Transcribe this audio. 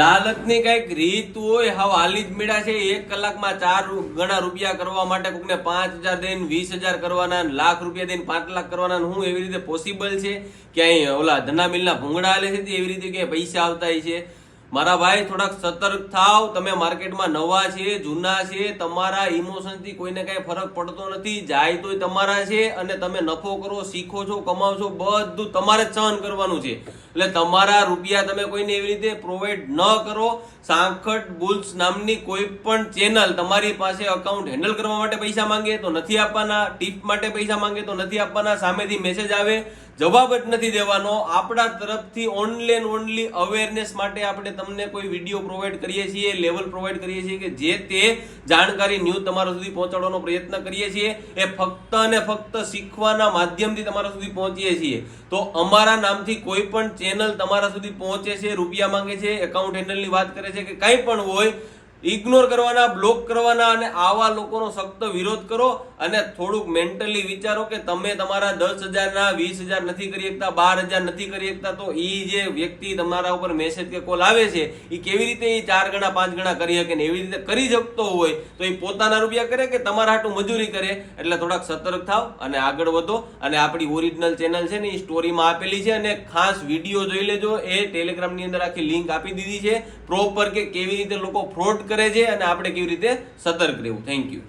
દાલતની કંઈક રીત હોય, હાવ હાલી જ મેળા છે. એક કલાકમાં ચાર ગણા રૂપિયા કરવા માટે કોકને પાંચ હજાર દઈને, વીસ હજાર કરવાના લાખ રૂપિયા દઈને પાંચ લાખ કરવાના હું એવી રીતે પોસિબલ છે? કે અહીં ઓલા ધના મિલના ભૂંગળા હાલે છે એવી રીતે કે પૈસા આવતા છે? મારા ભાઈ, થોડાક સતર્ક થાવ. તમે માર્કેટમાં નવા છે, જૂના છે, તમારા ઇમોશનથી કોઈને કઈ ફરક પડતો નથી. જાય તોય તમારા છે અને તમે નફો કરો, શીખો છો કમાવો છો બધું તમારે જ સહન કરવાનું છે. એટલે તમારા રૂપિયા તમે કોઈને એવી રીતે પ્રોવાઈડ ન કરો. સાંખટ બુલ્સ નામની કોઈ પણ ચેનલ તમારી પાસે અકાઉન્ટ હેન્ડલ કરવા માટે પૈસા માંગે તો નથી આપવાના ટીપ માટે પૈસા માંગે તો નથી આપવાના, સામેથી મેસેજ આવે, જવાબ જ નથી દેવાનો. આપણા તરફથી ઓનલી ઓનલી અવેરનેસ માટે આપણે તમને કોઈ વીડિયો પ્રોવાઈડ કરીએ છીએ લેવલ પ્રોવાઈડ કરીએ છીએ કે જે તે જાણકારી ન્યૂઝ તમારા સુધી પહોંચાડવાનો પ્રયત્ન કરીએ છીએ, એ ફક્ત અને ફક્ત શીખવાના માધ્યમથી તમારા સુધી પહોંચીએ છીએ. તો અમારા નામથી કોઈ પણ ચેનલ તમારા સુધી પહોંચે છે, રૂપિયા માંગે છે એકાઉન્ટ હેન્ડલની વાત કરે છે કે કંઈ પણ હોય ઇગ્નોર કરવાના બ્લોક કરવાના અને આવા લોકોનો સખ્ત વિરોધ કરો અને થોડુંક મેન્ટલી વિચારો કે તમે તમારા દસ હજારના, વીસ હજાર નથી કરી શકતા, બાર હજાર નથી કરી શકતા, તો એ જે વ્યક્તિ તમારા ઉપર મેસેજ કે કોલ આવે છે એ કેવી રીતે એ ચાર ગણા, પાંચ ગણા કરી શકે ને એવી રીતે કરી શકતો હોય, તો એ પોતાના રૂપિયા કરે કે તમારા હાટું મજૂરી કરે? એટલે થોડાક સતર્ક થાવ અને આગળ વધો અને આપણી ઓરિજિનલ ચેનલ છે ને એ સ્ટોરીમાં આપેલી છે અને ખાસ વીડિયો જોઈ લેજો. એ ટેલિગ્રામની અંદર આખી લિંક આપી દીધી છે. પ્રોપર કે કેવી રીતે લોકો ફ્રોડ કરે છે અને આપણે કેવી રીતે સતર્ક રહેવું. Thank you